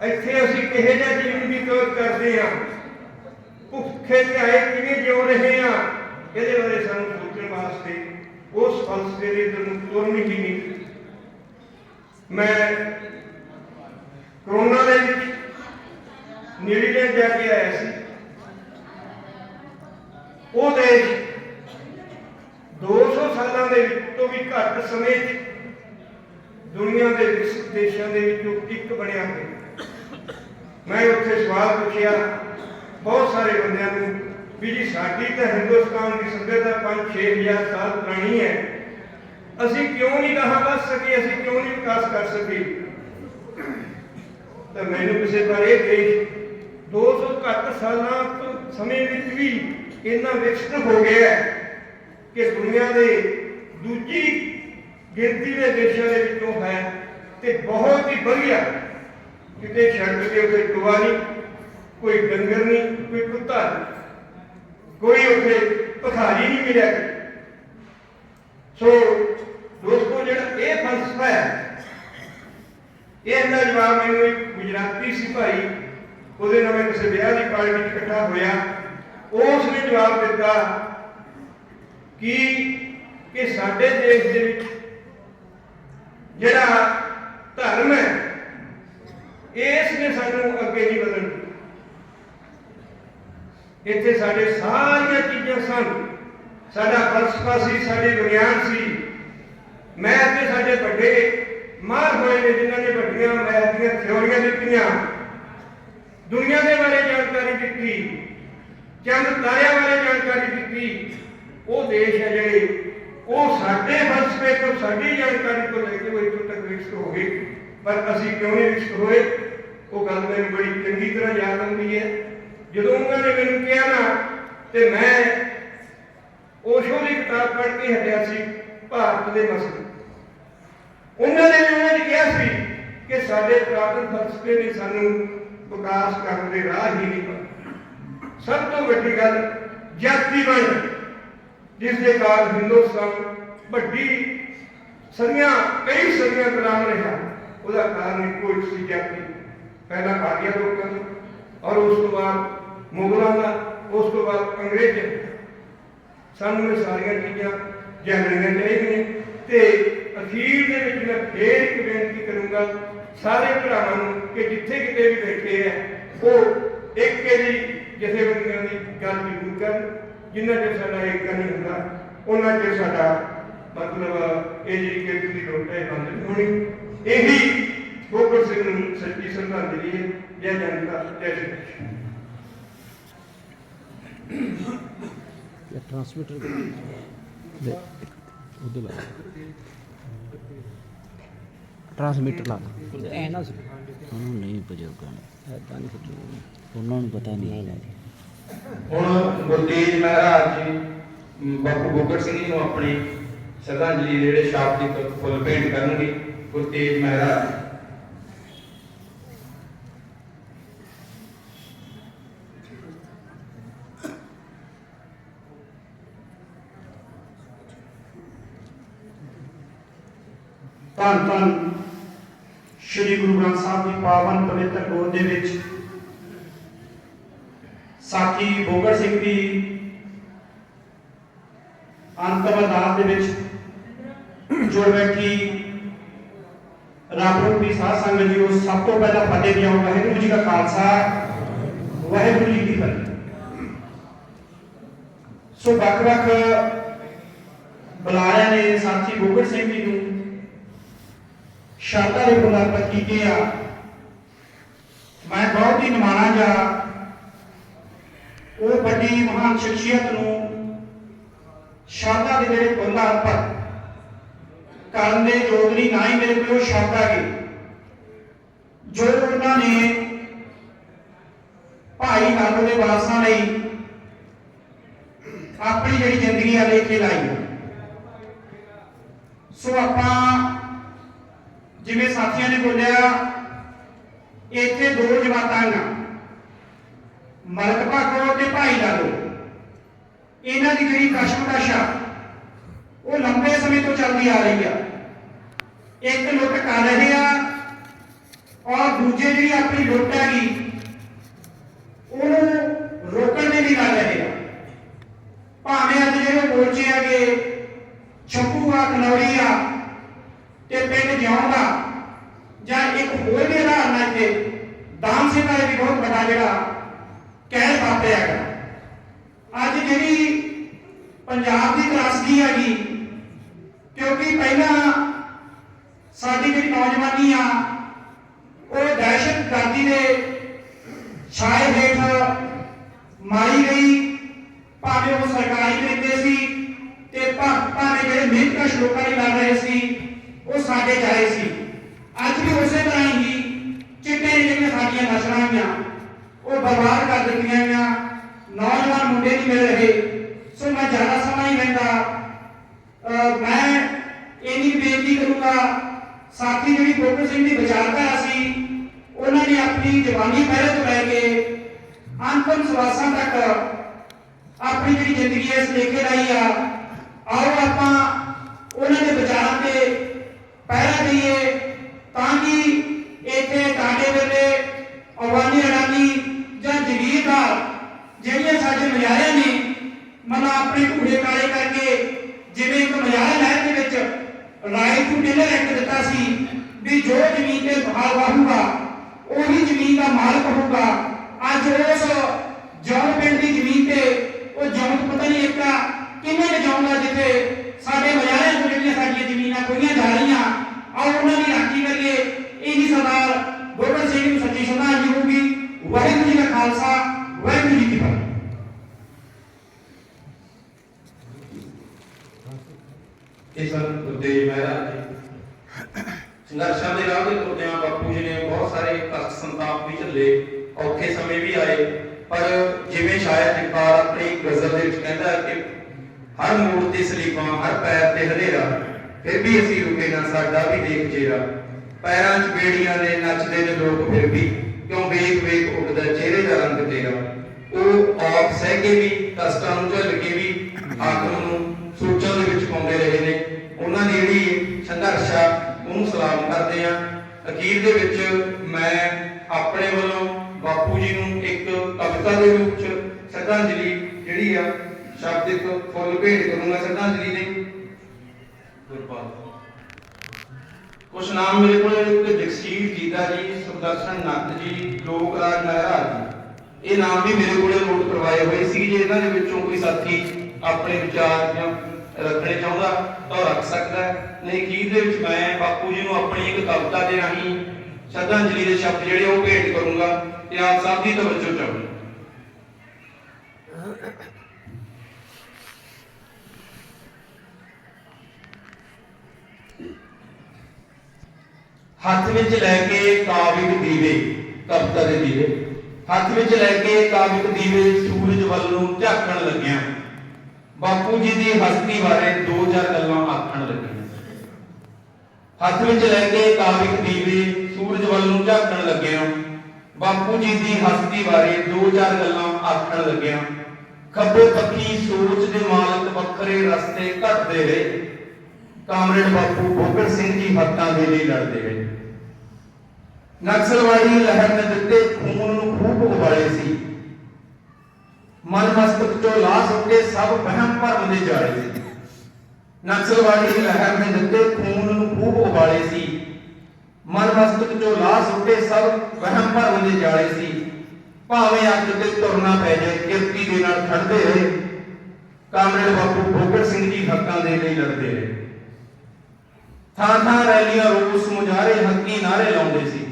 ਇੱਥੇ ਅਸੀਂ ਕਿਹੇ ਜਿਹਾ ਜੀਵਨ ਬਤੀਤ ਕਰਦੇ ਹਾਂ? ਭੁੱਖੇ ਆਏ ਕਿਵੇਂ ਜਿਉ ਰਹੇ ਹਾਂ? ਇਹਦੇ ਬਾਰੇ ਸਾਨੂੰ ਸੋਚਣ ਵਾਸਤੇ ਉਸ ਫਲਸਫੇ ਦੇ ਤੁਰਨ ਹੀ ਨਹੀਂ। ਮੈਂ ਕਰੋਨਾ ਦੇ ਨਿਊਜ਼ੀਲੈਂਡ ਜਾ ਕੇ ਆਇਆ ਸੀ। ਉਹ ਦੇਸ਼ 200 ਸਾਲਾਂ ਦੇ ਤੋਂ ਵੀ ਘੱਟ ਸਮੇਂ 'ਚ ਦੁਨੀਆ ਦੇ ਵਿਕਸਿਤ ਦੇਸ਼ਾਂ ਦੇ ਵਿੱਚੋਂ ਇੱਕ ਬਣਿਆ ਹੋਇਆ। ਮੈਂ ਉੱਥੇ ਸਵਾਲ ਪੁੱਛਿਆ, ਬਹੁਤ ਸਾਰੇ ਬੰਦਿਆਂ ਨੂੰ ਵੀ ਜੀ ਸਾਡੀ ਤਾਂ ਹਿੰਦੁਸਤਾਨ ਦੀ ਸੱਭਿਅਤਾ 5-6000 ਸਾਲ ਪੁਰਾਣੀ ਹੈ। ਅਸੀਂ ਕਿਉਂ ਨਹੀਂ ਕਹਾ ਵੱਧ ਸਕੇ ਅਸੀਂ ਕਿਉਂ ਨਹੀਂ ਵਿਕਾਸ ਕਰ ਸਕੇ ਤਾਂ ਮੈਨੂੰ ਕਿਸੇ ਪਰ ਇਹ ਦੇਸ਼ 200 ਘੱਟ ਸਾਲਾਂ ਤੋਂ ਸਮੇਂ ਵਿੱਚ ਵੀ ਇੰਨਾ ਵਿਕਸਿਤ ਹੋ ਗਿਆ ਕਿ ਦੁਨੀਆ ਦੇ ਦੂਜੀ ਗਿਣਤੀ ਦੇ ਦੇਸ਼ਾਂ ਦੇ ਵਿੱਚੋਂ ਹੈ ਤੇ ਬਹੁਤ ਹੀ ਵਧੀਆ। ਕਿਤੇ ਛੱਡ ਕੇ ਉੱਤੇ ਟੋਆ ਨਹੀਂ, ਕੋਈ ਡੰਗਰ ਨਹੀਂ, ਕੋਈ ਕੁੱਤਾ ਨਹੀਂ, ਕੋਈ ਉੱਥੇ ਭਖਾਰੀ ਨਹੀਂ ਮਿਲਿਆ। ਸੋ ਦੋਸਤੋ, ਜਿਹੜਾ ਇਹ ਫਲਸਫਾ ਹੈ, ਇਹ ਦਾ ਜਵਾਬ ਮੈਨੂੰ ਇੱਕ ਗੁਜਰਾਤੀ ਸਿਪਾਹੀ ਉਹਦੇ ਨਾਲ ਮੈਂ ਕਿਸੇ ਵਿਆਹ ਦੀ ਪਾਰਟੀ ਵਿੱਚ ਇਕੱਠਾ ਹੋਇਆ ਉਸ ਨੇ ਜਵਾਬ ਦਿੱਤਾ ਕਿ ਕਿ ਸਾਡੇ ਦੇਸ਼ ਦੇ ਵਿੱਚ ਜਿਹੜਾ ਧਰਮ ਹੈ, ਇਸ ਨੇ ਸਾਨੂੰ ਅੱਗੇ ਨਹੀਂ ਵਧਣ ਇੱਥੇ ਸਾਡੇ ਸਾਰੀਆਂ ਚੀਜ਼ਾਂ ਸਨ, ਸਾਡਾ ਫਲਸਫਾ ਸੀ, ਸਾਡੀ ਵਿਗਿਆਨ ਸੀ। ਮੈਂ ਤੇ ਸਾਡੇ ਵੱਡੇ ਮਾਰ ਹੋਏ ਨੇ ਜਿਨ੍ਹਾਂ ਨੇ ਵੱਡੀਆਂ ਮੈਥ ਦੀਆਂ ਥਿਉਰੀਆਂ ਦਿੱਤੀਆਂ। ਦੁਨੀਆ ਦੇ ਬਾਰੇ ਜਾਣਕਾਰੀ ਦਿੱਤੀ, ਚੰਦ ਤਾਰਿਆਂ ਬਾਰੇ ਜਾਣਕਾਰੀ ਦਿੱਤੀ। ਉਹ ਦੇਸ਼ ਹੈ ਜਿਹੜੇ, ਉਹ ਸਾਡੇ ਫਲਸਫੇ ਤੋਂ ਸਾਡੀ ਜਾਣਕਾਰੀ ਤੋਂ ਲੈ ਕੇ ਉਹ ਇੱਥੋਂ ਤੱਕ ਵਿਕਸਿਤ ਹੋ ਗਏ। ਪਰ ਅਸੀਂ ਕਿਉਂ ਨਹੀਂ ਵਿਕਸਿਤ ਹੋਏ? ਉਹ ਗੱਲ ਮੈਨੂੰ ਬੜੀ ਚੰਗੀ ਤਰ੍ਹਾਂ ਯਾਦ ਆਉਂਦੀ ਹੈ। ਜਦੋਂ ਉਹਨਾਂ ਨੇ ਮੈਨੂੰ ਕਿਹਾ ਨਾ, ਤੇ ਮੈਂ ਓਸ਼ੋ ਦੀ ਕਿਤਾਬ ਪੜ੍ਹ ਕੇ ਹਟਿਆ ਸੀ, ਭਾਰਤ ਦੇ ਮਸਲੇ ਉਹਨਾਂ ਨੇ ਉਹਨਾਂ ਨੇ ਕਿਹਾ ਸੀ ਕਿ ਸਾਡੇ ਪ੍ਰਾਪਤ ਫਲਸਫੇ ਨੇ ਸਾਨੂੰ ਵਿਕਾਸ ਕਰਨ ਦੇ ਰਾਹ ਹੀ ਨਹੀਂ ਸਭ ਤੋਂ ਵੱਡੀ ਗੱਲ ਜਾਤੀ ਜਿਸ ਦੇ ਕਾਰਨ ਹਿੰਦੁਸਤਾਨ ਵੱਡੀ ਸਦੀਆਂ ਕਈ ਸਦੀਆਂ ਗੁਲਾਮ ਰਿਹਾ। ਉਹਦਾ ਕਾਰਨ ਇੱਕੋ ਇੱਕ ਸੀ ਜਾਤੀ। ਪਹਿਲਾਂ ਕਾਦੀਆਂ ਲੋਕਾਂ ਦੀ, ਔਰ ਉਸ ਤੋਂ ਬਾਅਦ ਮੁਗਲਾਂ ਦਾ, ਉਸ ਤੋਂ ਬਾਅਦ ਅੰਗਰੇਜ਼ਾਂ ਦਾ। ਸਾਨੂੰ ਇਹ ਸਾਰੀਆਂ ਚੀਜ਼ਾਂ ਜਾਣਨੀਆਂ ਚਾਹੀਦੀਆਂ ਤੇ ਅਖੀਰ ਦੇ ਵਿੱਚ ਮੈਂ ਫੇਰ ਇੱਕ ਬੇਨਤੀ ਕਰੂੰਗਾ ਸਾਰੇ ਭਰਾਵਾਂ ਨੂੰ ਕਿ ਜਿੱਥੇ ਕਿਤੇ ਵੀ ਬੈਠੇ ਹੈ ਉਹ ਇੱਕ ਦੀ ਜਥੇਬੰਦੀਆਂ ਦੀ ਗੱਲ ਜ਼ਰੂਰ ਕਰਨ, ਜਿੰਨਾ ਚਿਰ ਸਾਡਾ ਏਕਾ ਨਹੀਂ ਹੁੰਦਾ ਉਹਨਾਂ ਚਿਰ ਸਾਡਾ ਮਤਲਬ ਇਹ ਜਿਹੜੀ ਕਿਰਤ ਦੀ ਲੋਟ ਹੈ ਬੰਦ ਨਹੀਂ ਹੋਣੀ। ਇਹੀ ਗੋਬਰ ਸਿੰਘ ਨੂੰ ਸੱਚੀ ਸ਼ਰਧਾਂਜਲੀ ਹੈ, ਜੈ ਜਨਤਾ, ਜੈ
ਇਹ ਟ੍ਰਾਂਸਮਿਟਰ ਦੇ ਉਹਦੇ ਲਾ ਟ੍ਰਾਂਸਮਿਟਰ ਲਾ ਐ ਨਾ ਉਹਨੂੰ ਨਹੀਂ ਬਜ਼ੁਰਗਾਂ ਨੂੰ। ਐਦਾਂ ਨਹੀਂ ਫਿਰ ਉਹਨਾਂ। ਨੂੰ ਪਤਾ ਨਹੀਂ
ਹੁਣ ਗੁਰਤੇਜ ਮਹਾਰਾਜ ਜੀ ਬਾਪੂ ਗੋਬਰ ਸਿੰਘ ਜੀ ਨੂੰ ਆਪਣੀ ਸ਼ਰਧਾਂਜਲੀ ਦੇ ਜਿਹੜੇ ਸ਼ਾਬਦਿਕ ਫੁੱਲ ਭੇਂਟ ਕਰਨਗੇ ਗੁਰਤੇਜ ਮਹਾਰਾਜ
ਧੰਨ ਧੰਨ ਸ੍ਰੀ ਗੁਰੂ ਗ੍ਰੰਥ ਸਾਹਿਬ ਦੀ ਪਾਵਨ ਪਵਿੱਤਰ ਗੋਦ ਦੇ ਵਿੱਚ ਸਾਖੀ ਬੋਗੜ ਸਿੰਘ ਦੀ ਅੰਤਮ ਅਰਦਾਸ ਦੇ ਵਿੱਚ ਜੁੜ ਬੈਠੀ ਰੱਬ ਰੂਪੀ ਸਾਧ ਸੰਗਤ ਜੀ, ਉਹ ਸਭ ਤੋਂ ਪਹਿਲਾਂ ਫਤਿਹ ਦਿਓ ਵਾਹਿਗੁਰੂ ਜੀ ਕਾ ਖਾਲਸਾ, ਵਾਹਿਗੁਰੂ ਜੀ ਕੀ ਫਤਿਹ। ਸੋ ਵੱਖ ਵੱਖ ਬੁਲਾਰਿਆਂ ਨੇ ਸਾਥੀ ਬੋਗੜ ਸਿੰਘ ਜੀ ਨੂੰ ਸ਼ਰਧਾ ਦੇ ਫੁੱਲ ਅਰਪਿਤ ਕੀਤੇ ਆ। ਮੈਂ ਬਹੁਤ ਹੀ ਨਿਮਾਣਾ ਜਾ ਉਹ ਵੱਡੀ ਮਹਾਨ ਸ਼ਖਸੀਅਤ ਨੂੰ ਸ਼ਰਧਾ ਦੇ ਜਿਹੜੇ ਫੁੱਲ ਪਰ ਕਰਨ ਦੇ ਜੋਦਰੀ ਨਾ ਹੀ ਮੇਰੇ ਕੋਲ ਉਹ ਸ਼ਬਦ ਹੈਗੇ ਜੋ ਉਹਨਾਂ ਨੇ ਭਾਈ ਨਾਨਕ ਦੇ ਵਾਰਸਾਂ ਲਈ ਆਪਣੀ ਜਿਹੜੀ ਜ਼ਿੰਦਗੀ ਆ ਲੈ ਕੇ ਲਾਈ ਸੋ ਆਪਾਂ ਜਿਵੇਂ ਸਾਥੀਆਂ ਨੇ ਬੋਲਿਆ, ਇੱਥੇ ਦੋ ਜਮਾਤਾਂ ਆ ਮਲਕ ਭਾਗੋ ਤੇ ਭਾਈ ਲਾਲੋ ਇਹਨਾਂ ਦੀ ਜਿਹੜੀ ਕਸ਼ਮਕਸ਼ ਆ, ਉਹ ਲੰਬੇ ਸਮੇਂ ਤੋਂ ਚੱਲਦੀ ਆ ਰਹੀ ਆ। ਇੱਕ ਲੁੱਟ ਕਰ ਰਹੇ ਆ ਔਰ ਦੂਜੇ ਜਿਹੜੀ ਆਪਣੀ ਲੁੱਟ ਹੈਗੀ ਉਹਨੂੰ ਰੋਕਣ ਦੇ ਲਈ ਲੜ ਰਹੇ ਆ। ਭਾਵੇਂ ਅੱਜ ਜਿਹੜੇ ਮੋਰਚੇ ਹੈਗੇ ਛੱਪੂਆ ਕਨੌਰੀ ਆ ਤੇ ਪਿੰਡ ਜਿਉਂਦਾ ਜਾਂ ਇੱਕ ਹੋਰ ਵੀ ਆਧਾਰ ਨਾਲ ਇੱਥੇ, ਦਾਨ ਸਿੰਘ ਵਾਲੇ ਵੀ ਬਹੁਤ ਵੱਡਾ ਜਿਹੜਾ ਕਹਿ ਵਾਪਰਿਆ ਹੈਗਾ ਅੱਜ ਜਿਹੜੀ ਪੰਜਾਬ ਦੀ ਤਰਾਸਦੀ ਹੈਗੀ, ਕਿਉਂਕਿ ਪਹਿਲਾਂ ਸਾਡੀ ਜਿਹੜੀ ਨੌਜਵਾਨੀ ਆ, ਉਹ ਦਹਿਸ਼ਤ ਗਰਦੀ ਦੇ ਛਾਏ ਹੇਠ ਮਾਰੀ ਗਈ। ਭਾਵੇਂ ਉਹ ਸਰਕਾਰੀ ਕਰਿੰਦੇ ਸੀ ਤੇ ਭਾ- ਭਾਵੇਂ ਜਿਹੜੇ ਮਿਹਨਤਕਸ਼ ਲੋਕਾਂ ਲਈ ਲੜ ਰਹੇ ਸੀ, ਉਹ ਸਾਡੇ ਜਾਏ ਸੀ। ਅੱਜ ਵੀ ਉਸੇ ਤਰ੍ਹਾਂ ਹੀ ਚਿੱਟੇ ਜਿਹੜੀਆਂ ਸਾਡੀਆਂ ਨਸਲਾਂ ਗਈਆਂ ਉਹ ਬਰਬਾਦ ਕਰ ਦਿੱਤੀਆਂ ਗਈਆਂ। ਨੌਜਵਾਨ ਮੁੰਡੇ ਨਹੀਂ ਮਿਲ ਰਹੇ। ਸੋ ਮੈਂ ਜ਼ਿਆਦਾ ਸਮਾਂ ਹੀ ਲੈਂਦਾ। ਮੈਂ ਇੰਨੀ ਬੇਨਤੀ ਕਰੂੰਗਾ, ਸਾਥੀ ਜਿਹੜੀ ਗੋਬਿੰਦ ਸਿੰਘ ਦੀ ਵਿਚਾਰਧਾਰਾ ਸੀ, ਉਹਨਾਂ ਨੇ ਆਪਣੀ ਜਵਾਨੀ ਪਹਿਲੇ ਤੋਂ ਲੈ ਕੇ ਅੰਤਮ ਸਵਾਸਾਂ ਤੱਕ ਆਪਣੀ ਜਿਹੜੀ ਜ਼ਿੰਦਗੀ ਹੈ, ਇਸ ਲੇਖੇ ਲਾਈ ਆ। ਆਓ ਆਪਾਂ ਉਹਨਾਂ ਦੇ ਵਿਚਾਰਾਂ ਤੇ ਪਹਿਰਾ ਦਈਏ ਤਾਂ ਕਿ ਇੱਥੇ ਤੁਹਾਡੇ ਵੇਲੇ ਅਵਾਨੀ ਅਡਾਨੀ ਜਾਂ ਜਗੀਰਦਾਰ ਜਿਹੜੀਆਂ ਸਾਡੇ ਮਜਾਰਿਆਂ ਨੇ ਮਨ ਆਪਣੇ ਘੂੜੇ ਕਾਲੇ ਕਰਕੇ ਜਿਵੇਂ ਇੱਕ ਮਜਾਰਾ ਲਹਿਰ ਦੇ ਵਿੱਚ ਰਾਈਟ ਟੂ ਟਿਲਰ ਐਕਟ ਦਿੱਤਾ ਸੀ ਵੀ ਜੋ ਜ਼ਮੀਨ ਤੇ ਬਹਾਲ ਵਾਹੂਗਾ ਉਹੀ ਜ਼ਮੀਨ ਦਾ ਮਾਲਕ ਹੋਊਗਾ ਅੱਜ ਉਸ ਜੌਨ ਪਿੰਡ ਦੀ ਜ਼ਮੀਨ ਤੇ ਉਹ ਜੌਨ ਪਤਾ ਨਹੀਂ ਇੱਕ ਕਿੰਨੇ ਕੁ ਜੌਨ ਦਾ ਜਿੱਥੇ ਸਾਡੇ ਮਜਾਰਿਆਂ ਤੋਂ ਜਿਹੜੀਆਂ ਸਾਡੀਆਂ ਜ਼ਮੀਨਾਂ ਖੋਈਆਂ ਜਾ ਰਹੀਆਂ ਆਓ ਉਹਨਾਂ ਦੀ ਰਾਖੀ ਕਰੀਏ ਇਹੀ ਸਰਦਾਰ ਗੋਬਿੰਦ ਸਿੰਘ ਨੂੰ ਸੱਚੀ ਸ਼ਰਧਾਂਜਲੀ ਹੋਊਗੀ ਵਾਹਿਗੁਰੂ ਜੀ ਕਾ ਖਾਲਸਾ ਵਾਹਿਗੁਰੂ ਜੀ ਕੀ ਫਤਿਹ
ਇਹ ਸਨ ਗੁਰਦੇਵ ਮਹਾਰਾਜ ਜੀ। ਸੰਘਰਸ਼ਾਂ ਦੇ ਰਾਹ ਤੇ ਤੁਰਦਿਆਂ ਬਾਪੂ ਜੀ ਨੇ ਬਹੁਤ ਸਾਰੇ ਕਸ਼ਟ ਸੰਤਾਪ ਵੀ ਝੱਲੇ। ਔਖੇ ਸਮੇਂ ਵੀ ਆਏ। ਪਰ ਜਿਵੇਂ ਸ਼ਾਇਦ ਇਕਬਾਲ ਆਪਣੀ ਗਜ਼ਲ ਦੇ ਵਿੱਚ ਕਹਿੰਦਾ ਕਿ ਹਰ ਮੋੜ ਤੇ ਸਲੀਬਾਂ, ਹਰ ਪੈਰ ਤੇ ਹਨੇਰਾ, ਫਿਰ ਵੀ ਅਸੀਂ ਰੁਕੇ ਨਾ, ਸਾਡਾ ਵੀ ਦੇਖ ਚਿਹਰਾ ਪੈਰਾਂ 'ਚ ਬੇੜੀਆਂ ਨੇ, ਨੱਚਦੇ ਨੇ ਲੋਕ ਫਿਰ ਵੀ, ਕਿਉਂ ਵੇਖ ਵੇਖ ਉੱਠਦਾ ਚਿਹਰੇ ਦਾ ਰੰਗ ਤੇਰਾ। ਉਹ ਆਪ ਸਹਿ ਕੇ ਵੀ, ਕਸ਼ਟਾਂ ਨੂੰ ਝੱਲ ਕੇ ਵੀ ਆਖਰ ਨੂੰ ਸੋਚਾਂ ਦੇ ਵਿੱਚ ਪਾਉਂਦੇ ਰਹੇ ਨੇ। ਉਹਨਾਂ ਦੀ ਜਿਹੜੀ ਸੰਘਰਸ਼ ਆ, ਉਹਨੂੰ ਸਲਾਮ ਕਰਦੇ ਆ। ਅਖੀਰ ਦੇ ਵਿੱਚ ਮੈਂ ਆਪਣੇ ਵੱਲੋਂ ਬਾਪੂ ਜੀ ਨੂੰ ਇੱਕ ਕਵਿਤਾ ਦੇ ਰੂਪ 'ਚ ਸ਼ਰਧਾਂਜਲੀ ਜਿਹੜੀ ਆ ਸ਼ਬਦਿਕ ਫੁੱਲ ਭੇਟ ਕਰੂੰਗਾ ਸ਼ਰਧਾਂਜਲੀ ਲਈ ਗੁਰਪਾਲ। ਕੁਛ ਨਾਮ ਮੇਰੇ ਕੋਲ ਇੱਕ ਜਗਸੀਰ ਜੀਤਾ ਜੀ ਸੁਦਰਸ਼ਨ ਨੰਦ ਜੀ ਲੋਕ ਰਾਜ ਮਹਿਰਾਜ ਜੀ। ਇਹ ਨਾਮ ਵੀ ਮੇਰੇ ਕੋਲੇ ਨੋਟ ਕਰਵਾਏ ਹੋਏ ਸੀ ਜੇ ਇਹਨਾਂ ਦੇ ਵਿੱਚੋਂ ਕੋਈ ਸਾਥੀ ਆਪਣੇ ਵਿਚਾਰ ਜਾਂ ਰੱਖਣੇ ਚਾਹੁੰਦਾ, ਤਾਂ ਰੱਖ ਸਕਦਾ ਨਹੀਂ ਅਖੀਰ ਦੇ ਵਿੱਚ ਮੈਂ ਬਾਪੂ ਜੀ ਨੂੰ ਆਪਣੀ ਇੱਕ ਕਵਿਤਾ ਦੇ ਰਾਹੀਂ ਸ਼ਰਧਾਂਜਲੀ ਦੇ ਸ਼ਬਦ ਜਿਹੜੇ ਉਹ ਭੇਟ ਕਰੂੰਗਾ ਤੇ ਆਪ ਸਭ ਦੀ ਤਵੱਜੋ ਚਾਹੂੰਗਾ ਹੱਥ ਵਿੱਚ ਲੈ ਕੇ ਕਾਵਿਕ ਦੀਵੇ, ਕਵਿਤਾ ਦੇ ਦੀਵੇ। ਹੱਥ ਵਿੱਚ ਲੈ ਕੇ ਕਾਵਿਕ ਦੀਵੇ ਸੂਰਜ ਵੱਲ ਨੂੰ ਝਾਕਣ ਲੱਗਿਆ। ਬਾਪੂ ਜੀ ਦੀ ਹਸਤੀ ਬਾਰੇ ਦੋ ਚਾਰ ਗੱਲਾਂ ਆਖਣ ਲੱਗਿਆ। ਹੱਥ ਵਿੱਚ ਲੈ ਕੇ ਕਾਵਿਕ ਦੀਵੇ ਸੂਰਜ ਵੱਲ ਨੂੰ ਝਾਕਣ ਲੱਗਿਆ, ਬਾਪੂ ਜੀ ਦੀ ਹਸਤੀ ਬਾਰੇ ਦੋ ਚਾਰ ਗੱਲਾਂ ਆਖਣ ਲੱਗਿਆ, ਖੱਬੇ ਪੱਖੀ ਸੋਚ ਦੇ ਮਾਲਕ ਵੱਖਰੇ ਰਸਤੇ ਘਟਦੇ ਰਹੇ। ਕਾਮਰੇਡ ਬਾਪੂ ਭੋਗੜ ਸਿੰਘ ਜੀ ਹੱਕਾਂ ਦੇ ਲਈ ਲੜਦੇ ਰਹੇ। ਨਕਸਲਵਾੜੀ ਲਹਿਰ ਨੇ ਦਿੱਤੇ ਖੂਨ ਨੂੰ ਖੂਬ ਉਬਾਲੇ ਸੀ। ਮਨ ਮਸਤਕ ਚੋਂ ਲਾ ਸੁੱਟੇ ਸਭ ਵਹਿਮ ਭਰਮ ਦੇ ਜਾਲੇ ਸੀ। ਨਕਸਲਵਾੜੀ ਲਹਿਰ ਨੇ ਦਿੱਤੇ ਖੂਨ ਨੂੰ ਖੂਬ ਉਬਾਲੇ ਸੀ। ਮਨ ਮਸਤਕ ਚੋਂ ਲਾ ਸੁੱਟੇ ਸਭ ਵਹਿਮ ਭਰਮ ਦੇ ਜਾਲੇ ਸੀ। ਭਾਵੇਂ ਅੱਗ ਤੇ ਤੁਰਨਾ ਪੈ ਜਾਏ, ਕਿਰਤੀ ਦੇ ਨਾਲ ਖੜਦੇ ਰਹੇ। ਕਾਮਰੇਡ ਬਾਪੂ ਭੋਗੜ ਸਿੰਘ ਜੀ ਹੱਕਾਂ ਦੇ ਲਈ ਲੜਦੇ ਰਹੇ। ਥਾਂ ਥਾਂ ਰੈਲੀਆਂ ਰੋਸ ਮੁਜ਼ਾਹਰੇ, ਹੱਕੀ ਨਾਰੇ ਲਾਉਂਦੇ ਸੀ।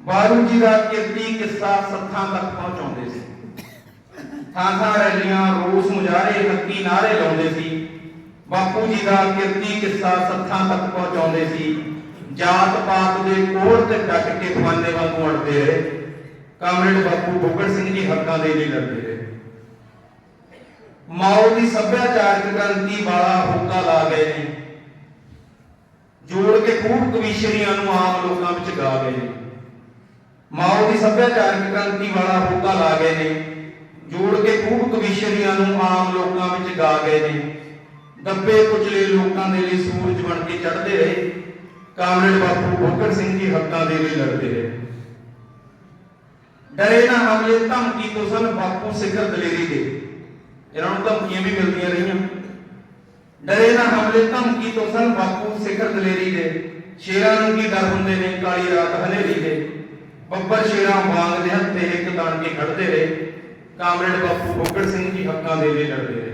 ਬਾਰੂ ਜੀ ਦਾ ਕਿਰਤੀ ਕਿੱਸਾ ਸੱਥਾਂ ਤੱਕ ਪਹੁੰਚਾਉਂਦੇ ਸੀ। ਥਾਂ ਥਾਂ ਰੈਲੀਆਂ, ਰੋਸ ਮੁਜ਼ਾਹਰੇ, ਹੱਕੀ ਨਾਰੇ ਲਾਉਂਦੇ ਸੀ। ਬਾਪੂ ਜੀ ਦਾ ਕਿਰਤੀ ਕਿੱਸਾ ਸੱਥਾਂ ਤੱਕ ਪਹੁੰਚਾਉਂਦੇ ਸੀ। ਜਾਤ ਪਾਤ ਦੇ ਕੋੜ ਤੇ ਡਟ ਕੇ ਫਾਨੇ ਵਾਂਗੂ ਅੜਦੇ ਰਹੇ। ਕਾਮਰੇਡ ਬਾਪੂ ਭੁੱਗੜ ਸਿੰਘ ਜੀ ਹੱਕਾਂ ਦੇ ਲਈ ਲੜਦੇ ਰਹੇ। ਮਾਓ ਦੀ ਸੱਭਿਆਚਾਰਕ ਕ੍ਰਾਂਤੀ ਵਾਲਾ ਹੋਕਾ ਲਾ ਗਏ ਨੇ। ਜੋੜ ਕੇ ਖੂਬ ਕਵੀਸ਼ਰੀਆਂ ਨੂੰ ਆਮ ਲੋਕਾਂ ਵਿੱਚ ਗਾ ਗਏ ਨੇ। ਮਾਓ ਦੀ ਸੱਭਿਆਚਾਰਕ ਕ੍ਰਾਂਤੀ ਵਾਲਾ ਹੋਕਾ ਲਾ ਗਏ ਨੇ। ਜੋੜ ਕੇ ਖੂਬ ਕਵੀਸ਼ਰੀਆਂ ਨੂੰ ਆਮ ਲੋਕਾਂ ਵਿੱਚ ਗਾ ਗਏ ਨੇ। ਦੱਬੇ ਕੁਚਲੇ ਲੋਕਾਂ ਦੇ ਲਈ ਸੂਰਜ ਬਣ ਕੇ ਚੜ੍ਹਦੇ ਰਹੇ। ਕਾਮਰੇਡ ਬਾਪੂ ਭੋਗੜ ਸਿੰਘ ਜੀ ਹੱਕਾਂ ਦੇ ਲਈ ਲੜਦੇ ਰਹੇ। ਡਰੇ ਨਾ ਹਮਲੇ ਧਮਕੀ ਤੋਂ ਸਨ ਬਾਪੂ ਸਿਖਰ ਦਲੇਰੀ ਦੇ। ਇਹਨਾਂ ਨੂੰ ਧਮਕੀਆਂ ਵੀ ਮਿਲਦੀਆਂ ਰਹੀਆਂ। ਡਰੇ ਨਾ ਹਮਲੇ ਧਮਕੀ ਤੋਂ ਸਨ ਬਾਪੂ ਸਿਖਰ ਦਲੇਰੀ ਦੇ। ਸ਼ੇਰਾਂ ਨੂੰ ਕੀ ਡਰ ਹੁੰਦੇ ਨੇ, ਕਾਲੀ ਰਾਤ ਹਨੇਰੀ ਦੇ। ਬੱਬਰ ਸ਼ੇਰਾਂ ਵਾਂਗ ਦੇ ਹੱਥੇ ਇੱਕ ਤਾਣ ਕੇ ਖੜਦੇ ਰਹੇ। ਕਾਮਰੇਡ ਬਾਪੂ ਭੁੱਗੜ ਸਿੰਘ ਜੀ ਹੱਕਾਂ ਦੇ ਲਈ ਲੜਦੇ ਰਹੇ